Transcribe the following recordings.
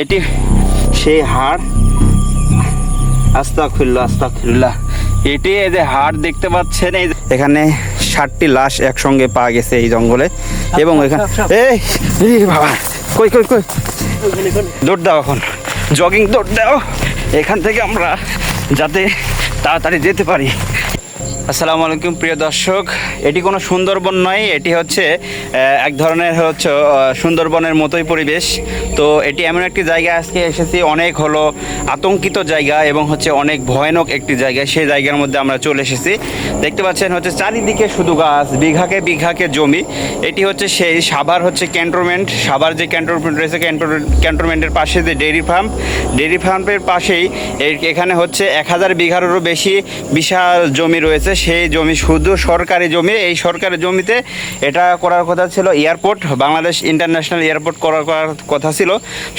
এটি সেই হাড়। আস্তা খুল্লা আস্তা খুল্লা এটি এই যে হাড় দেখতে পাচ্ছেন এই এখানে ষাটটি লাশ একসঙ্গে পাওয়া গেছে এই জঙ্গলে। এবং এখানে এই এই বাবা কই কই কই? দৌড় দাও এখন। জগিং দৌড় দাও। এখান থেকে আমরা যাতে তাড়াতাড়ি যেতে পারি। আসসালামু আলাইকুম, প্রিয় দর্শক। এটি কোনো সুন্দরবন নয়, এটি হচ্ছে এক ধরনের হচ্ছে সুন্দরবনের মতোই পরিবেশ। তো এটি এমন একটি জায়গা, আজকে এসেছি, অনেক হলো আতঙ্কিত জায়গা এবং হচ্ছে অনেক ভয়ানক একটি জায়গা। সেই জায়গার মধ্যে আমরা চলে এসেছি। দেখতে পাচ্ছেন হচ্ছে চারিদিকে শুধু গাছ, বিঘাকে বিঘাকে জমি। এটি হচ্ছে সেই সাভার হচ্ছে ক্যান্টনমেন্ট। সাভার যে ক্যান্টনমেন্ট রয়েছে ক্যান্টনমেন্টের পাশে যে ডেয়ারি ফার্ম ডেয়ারি ফার্মের পাশেই এখানে হচ্ছে এক হাজার বিঘারও বেশি বিশাল জমি রয়েছে। সেই জমি, শুধু সরকারি জমি, এই সরকারি জমিতে এটা করার কথা ছিল এয়ারপোর্ট, বাংলাদেশ ইন্টারন্যাশনাল এয়ারপোর্ট করার করার কথা ছিল।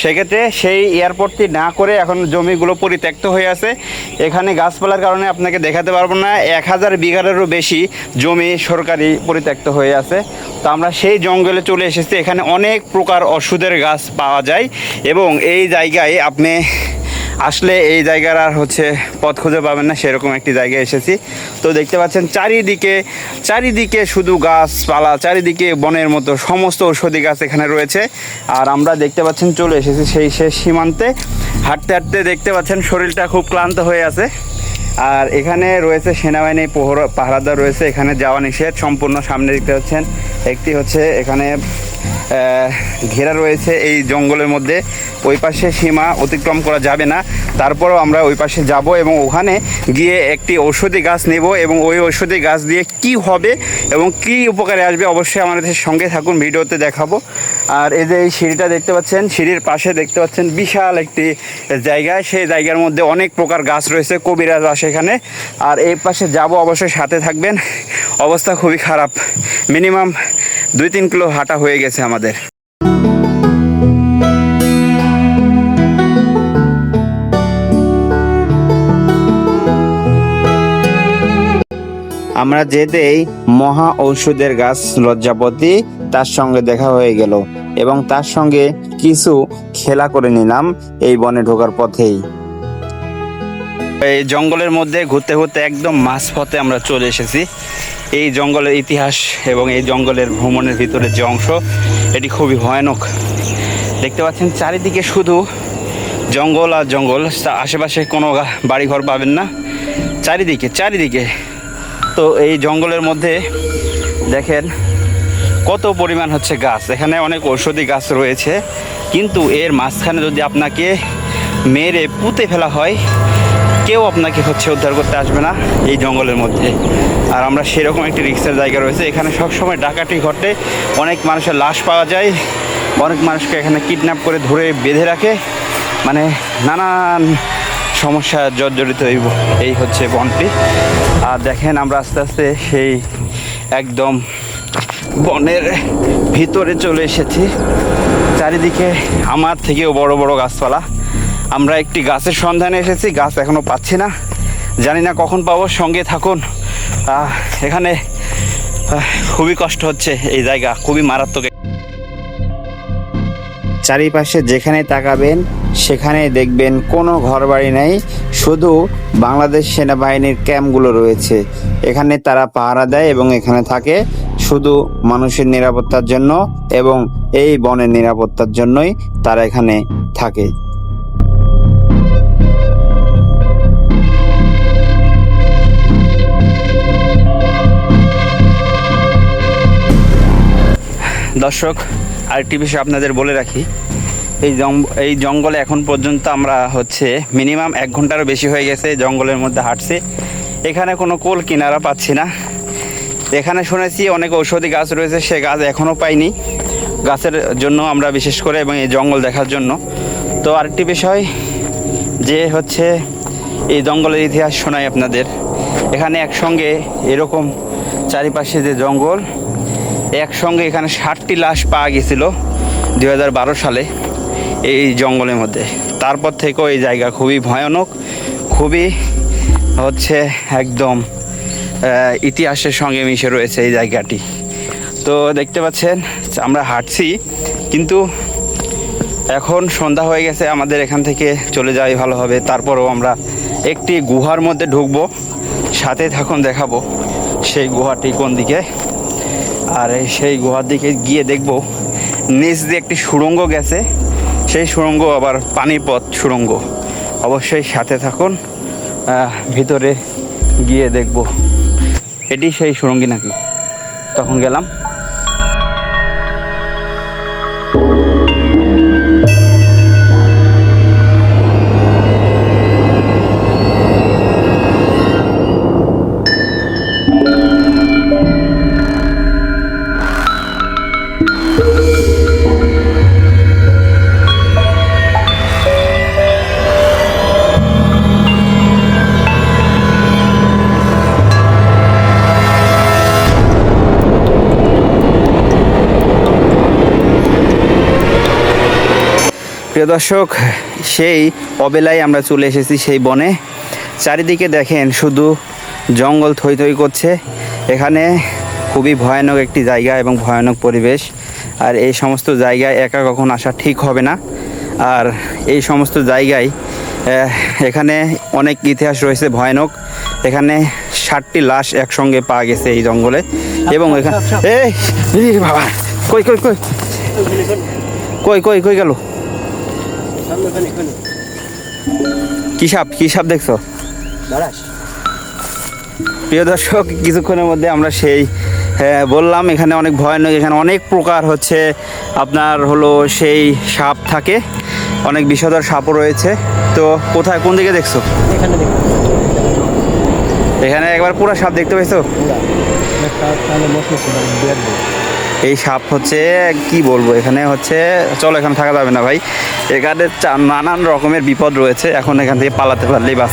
সেক্ষেত্রে সেই এয়ারপোর্টটি না করে এখন জমিগুলো পরিত্যক্ত হয়ে আছে। এখানে গাছপালার কারণে আপনাকে দেখাতে পারব না, এক হাজার বিঘারেরও বেশি জমি সরকারি পরিত্যক্ত হয়ে আছে। তো আমরা সেই জঙ্গলে চলে এসেছি, এখানে অনেক প্রকার ওষুধের গাছ পাওয়া যায় এবং এই জায়গায় আপনি আসলে এই জায়গার আর হচ্ছে পথ খুঁজে পাবেন না, সেরকম একটি জায়গায় এসেছি। তো দেখতে পাচ্ছেন, চারিদিকে চারিদিকে শুধু গাছপালা, চারিদিকে বনের মতো সমস্ত ঔষধি গাছ এখানে রয়েছে। আর আমরা দেখতে পাচ্ছেন, চলে এসেছি সেই শেষ সীমান্তে। হাঁটতে হাঁটতে দেখতে পাচ্ছেন, শরীরটা খুব ক্লান্ত হয়ে আছে। আর এখানে রয়েছে সেনাবাহিনী প্রহরা পাহারাদার রয়েছে, এখানে যাওয়া নিষেধ। সম্পূর্ণ সামনে দেখতে পাচ্ছেন, একটি হচ্ছে এখানে ঘেরা রয়েছে এই জঙ্গলের মধ্যে। ওই পাশে সীমা অতিক্রম করা যাবে না। তারপরও আমরা ওই পাশে যাব এবং ওখানে গিয়ে একটি ঔষধি গাছ নেব এবং ওই ঔষধি গাছ দিয়ে কি হবে এবং কি উপকারে আসবে অবশ্যই আমাদের সঙ্গে থাকুন, ভিডিওতে দেখাবো। আর এই যে এই সিঁড়িটা দেখতে পাচ্ছেন, সিঁড়ির পাশে দেখতে পাচ্ছেন বিশাল একটি জায়গা। সেই জায়গার মধ্যে অনেক প্রকার গাছ রয়েছে কবিরাজ আসে এখানে। আর এই পাশে যাব অবশ্যই, সাথে থাকবেন। অবস্থা খুবই খারাপ। মিনিমাম দুই তিন কিলো হাঁটা হয়ে গেছে আমাদের। আমরা যেতেই মহা ঔষধের গাছ, লজ্জাপতি তার সঙ্গে দেখা হয়ে গেল এবং তার সঙ্গে কিছু খেলা করে নিলাম এই বনে ঢোকার পথেই। এই জঙ্গলের মধ্যে ঘুরতে ঘুরতে একদম মাঝপথে আমরা চলে এসেছি। এই জঙ্গলের ইতিহাস এবং এই জঙ্গলের ভ্রমণের ভিতরে যে অংশ, এটি খুবই ভয়ানক। দেখতে পাচ্ছেন চারিদিকে শুধু জঙ্গল আর জঙ্গল আশেপাশে কোনো বাড়িঘর পাবেন না। চারিদিকে চারিদিকে। তো এই জঙ্গলের মধ্যে দেখেন কত পরিমাণ হচ্ছে গাছ? এখানে অনেক ঔষধি গাছ রয়েছে। কিন্তু এর মাঝখানে যদি আপনাকে মেরে পুঁতে ফেলা হয়, কেউ আপনাকে হচ্ছে উদ্ধার করতে আসবে না এই জঙ্গলের মধ্যে। আর আমরা সেরকম একটি রিক্সের জায়গা রয়েছে। এখানে সবসময় ডাকাতি ঘটে। অনেক মানুষের লাশ পাওয়া যায়। অনেক মানুষকে এখানে কিডন্যাপ করে ধরে বেঁধে রাখে। মানে নানান সমস্যা জর্জরিত এই এই হচ্ছে বনটি। আর দেখেন আমরা আস্তে আস্তে সেই একদম বনের ভিতরে চলে এসেছি। চারিদিকে আমার থেকেও বড় বড় গাছপালা। আমরা একটি গাছের সন্ধানে এসেছি, গাছ এখনও পাচ্ছি না। জানি না কখন পাবো, সঙ্গে থাকুন। এখানে খুবই কষ্ট হচ্ছে এই জায়গা, খুবই মারাত্মক। চারিপাশে যেখানে তাকাবেন, সেখানে দেখবেন কোনো ঘরবাড়ি নেই, শুধু বাংলাদেশ সেনাবাহিনীর ক্যাম্পগুলো রয়েছে। এখানে তারা পাহারা দেয় এবং এখানে থাকে শুধু মানুষের নিরাপত্তার জন্য এবং এই বনের নিরাপত্তার জন্যই তারা এখানে থাকে। দর্শক, আরেকটি বিষয় আপনাদের বলে রাখি। এই এই জঙ্গলে এখন পর্যন্ত আমরা হচ্ছে মিনিমাম এক ঘন্টারও বেশি হয়ে গেছে, জঙ্গলের মধ্যে হাঁটছি। এখানে কোনো কোল কিনারা পাচ্ছি না। এখানে শুনেছি অনেক ঔষধি গাছ রয়েছে, সে গাছ এখনও পাইনি। গাছের জন্য আমরা বিশেষ করে এবং এই জঙ্গল দেখার জন্য। তো আরেকটি বিষয়, যে হচ্ছে এই জঙ্গলের ইতিহাস শোনাই আপনাদের। এখানে একসঙ্গে এরকম চারিপাশে যে জঙ্গল, একসঙ্গে এখানে ষাটটি লাশ পাওয়া গেছিল দুই সালে এই জঙ্গলের মধ্যে। তারপর থেকেও এই জায়গা খুবই ভয়ানক, খুবই হচ্ছে একদম ইতিহাসের সঙ্গে মিশে রয়েছে এই জায়গাটি। তো দেখতে পাচ্ছেন, আমরা হাঁটছি, কিন্তু এখন সন্ধ্যা হয়ে গেছে, আমাদের এখান থেকে চলে যাওয়াই ভালো হবে। তারপরেও আমরা একটি গুহার মধ্যে ঢুকবো, সাথে থাকুন দেখাবো সেই গুহাটি কোন দিকে। আর সেই গুহার দিকে গিয়ে দেখব, নিচ দিয়ে একটি সুড়ঙ্গ গেছে, সেই সুড়ঙ্গ আবার পানির পথ সুড়ঙ্গ। অবশ্যই সাথে থাকুন ভিতরে গিয়ে দেখব। এটি সেই সুরঙ্গি নাকি? তখন গেলাম। প্রিয় দর্শক সেই অবেলায় আমরা চলে এসেছি সেই বনে। চারিদিকে দেখেন শুধু জঙ্গল থই থই করছে। এখানে খুবই ভয়ানক একটি জায়গা এবং ভয়ানক পরিবেশ। আর এই সমস্ত জায়গায় একা কখন আসা ঠিক হবে না। আর এই সমস্ত জায়গায় এখানে অনেক ইতিহাস রয়েছে ভয়ানক। এখানে ষাটটি লাশ একসঙ্গে পাওয়া গেছে এই জঙ্গলে। এবং এখানে এই এই বাবা কই কই কই? কই কই কই গেল? কি সাপ? কি সাপ দেখছ? প্রিয় দর্শক কিছুক্ষণের মধ্যে আমরা সেই হ্যাঁ, বললাম এখানে অনেক ভয়ানক এখানে অনেক প্রকার হচ্ছে আপনার হলো সেই সাপ থাকে। অনেক বিষধর সাপও রয়েছে। তো কোথায় কোন দিকে দেখছ? এখানে এখানে একবার পুরো সাপ দেখতে পেয়েছ এই সাপ হচ্ছে, কি বলব, এখানে হচ্ছে, চলো এখানে থাকা যাবে না ভাই। এখানে নানান রকমের বিপদ রয়েছে, এখন এখান থেকে পালাতে পারলেই বাস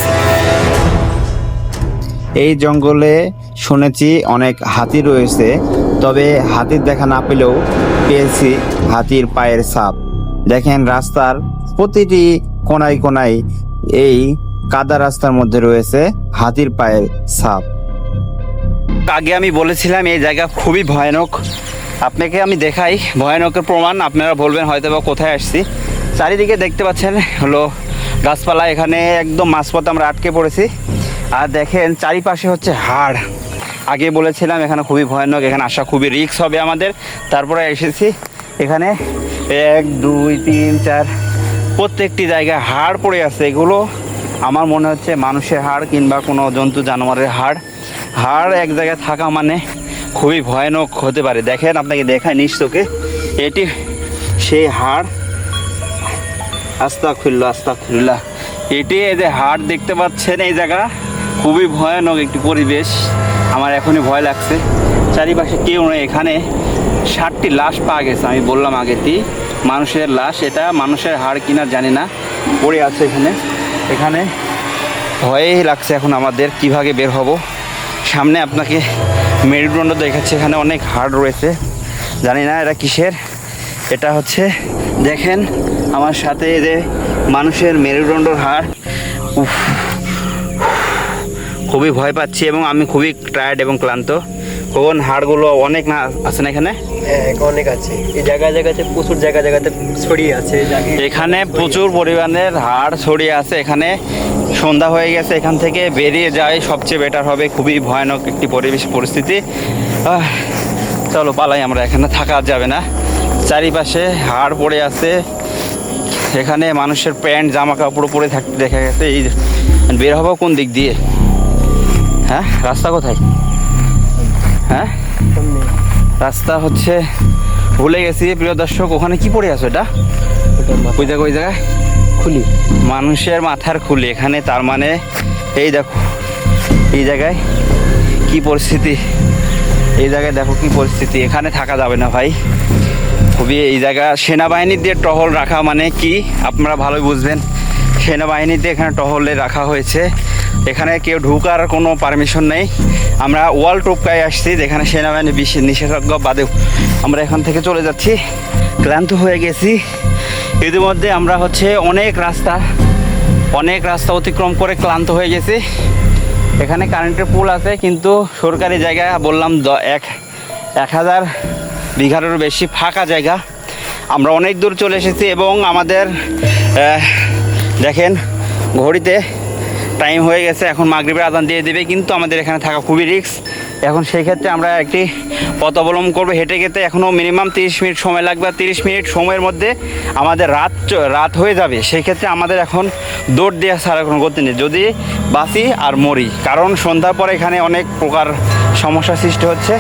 এই জঙ্গলে শুনেছি অনেক হাতি রয়েছে, তবে হাতির দেখা না পেলেও পেয়েছি হাতির পায়ের ছাপ দেখেন রাস্তার প্রতিটি কোনায় কোনায় এই কাদা রাস্তার মধ্যে রয়েছে হাতির পায়ের ছাপ আগে আমি বলেছিলাম, এই জায়গা খুবই ভয়ানক। আপনাকে আমি দেখাই ভয়ানকের প্রমাণ, আপনারা বলবেন হয়তো বা কোথায় আসছি। চারিদিকে দেখতে পাচ্ছেন হলো গাছপালা, এখানে একদম মাঝপথে আমরা আটকে পড়েছি। আর দেখেন, চারিপাশে হচ্ছে হাড়। আগে বলেছিলাম, এখানে খুবই ভয়ানক, এখানে আসা খুবই রিস্ক হবে আমাদের। তারপরে এসেছি, এখানে এক, দুই, তিন, চার, প্রত্যেকটি জায়গায় হাড় পড়ে আছে। এগুলো আমার মনে হচ্ছে মানুষের হাড় কিংবা কোনো জন্তু জানোয়ারের হাড়। হাড় এক জায়গায় থাকা মানে খুবই ভয়ানক হতে পারে। দেখেন, আপনাকে দেখায় চোখে এটি সেই হাড়। আস্তা খুললো আস্তা খুল্লা এটি এই যে হাড় দেখতে পাচ্ছেন এই জায়গা। খুবই ভয়ানক একটি পরিবেশ। আমার এখনই ভয় লাগছে। চারিপাশে কেউ নেই এখানে। ষাটটি লাশ পাওয়া গেছে, আমি বললাম আগেটি মানুষের লাশ, এটা মানুষের হাড় কিনা জানি না। পড়ে আছে এখানে। এখানে ভয়েই লাগছে এখন আমাদের, কীভাবে বের হব? সামনে আপনাকে মেরুদণ্ড দেখাচ্ছে এখানে অনেক হাড় রয়েছে। জানি না এটা কিসের। এটা হচ্ছে দেখেন আমার সাথে যে মানুষের মেরুদণ্ডর হাড়। উফ খুবই ভয় পাচ্ছি এবং আমি খুবই টায়ার্ড এবং ক্লান্ত। কোন হাড়গুলো অনেক না আছে না এখানে? হ্যাঁ অনেক আছে। এই জায়গায় জায়গাতে প্রচুর জায়গা জায়গাতে ছড়িয়ে আছে। এখানে প্রচুর পরিমাণের হাড় ছড়িয়ে আছে। এখানে সন্ধ্যা হয়ে গেছে এখান থেকে বেরিয়ে যাই। সবচেয়ে বেটার হবে খুবই ভয়ানক একটি পরিবেশ পরিস্থিতি। চলো পালাই আমরা এখানে থাকা যাবে না। চারিপাশে হাড় পড়ে আছে। এখানে মানুষের প্যান্ট জামা কাপড় পরে থাকতে দেখা গেছে এই বের হব কোন দিক দিয়ে? হ্যাঁ রাস্তা কোথায়? হ্যাঁ? রাস্তা হচ্ছে ভুলে গেছি প্রিয় দর্শক ওখানে কি পড়ে আছো এটা? ওই জায়গায় ওই জায়গায়? খুলি। মানুষের মাথার খুলি, এখানে তার মানে এই দেখো, এই জায়গায় কি পরিস্থিতি? এই জায়গায় দেখো কি পরিস্থিতি, এখানে থাকা যাবে না ভাই। খুবই এই জায়গা সেনাবাহিনী দিয়ে টহল রাখা মানে কি? আপনারা ভালোই বুঝবেন সেনাবাহিনীতে এখানে টহলে রাখা হয়েছে। এখানে কেউ ঢুকার কোনো পারমিশন নেই। আমরা ওয়াল টোপকায় আসছি, যেখানে সেনাবাহিনী নিষেধাজ্ঞা বাদে আমরা এখান থেকে চলে যাচ্ছি। ক্লান্ত হয়ে গেছি। ইতিমধ্যে আমরা হচ্ছে অনেক রাস্তা অনেক রাস্তা অতিক্রম করে ক্লান্ত হয়ে গেছি। এখানে কারেন্টের পুল আছে, কিন্তু সরকারি জায়গা, বললাম এক এক হাজার বিঘারেরও বেশি ফাঁকা জায়গা। আমরা অনেক দূর চলে এসেছি এবং আমাদের দেখেন, ঘড়িতে টাইম হয়ে গেছে, এখন মাগরিবের আদান দিয়ে দেবে, কিন্তু আমাদের এখানে থাকা খুবই রিস্ক এখন সেই ক্ষেত্রে আমরা একটি পথ অবলম্বন করব, হেঁটে গেতে এখনও মিনিমাম তিরিশ মিনিট সময় লাগবে। তিরিশ মিনিট সময়ের মধ্যে আমাদের রাত রাত হয়ে যাবে। সেই ক্ষেত্রে আমাদের এখন দৌড় দেওয়া ছাড়া কোনো গতি নেই। যদি বাসি আর মরি, কারণ সন্ধ্যার পরে এখানে অনেক প্রকার সমস্যার সৃষ্টি হচ্ছে।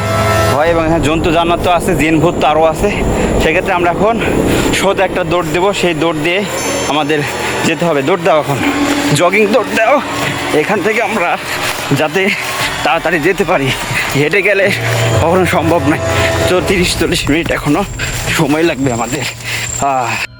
হয় এবং এখানে জন্তু জান্নাত তো আছে, জিনভূত তো আরও আছে। সেক্ষেত্রে আমরা এখন সোজা একটা দৌড় দেবো। সেই দৌড় দিয়ে আমাদের যেতে হবে। দৌড় দাও এখন। জগিং দৌড় দাও। এখান থেকে আমরা যাতে তাড়াতাড়ি যেতে পারি। হেঁটে গেলে কখনো সম্ভব নয়। তো তিরিশ চল্লিশ মিনিট এখনও সময় লাগবে আমাদের।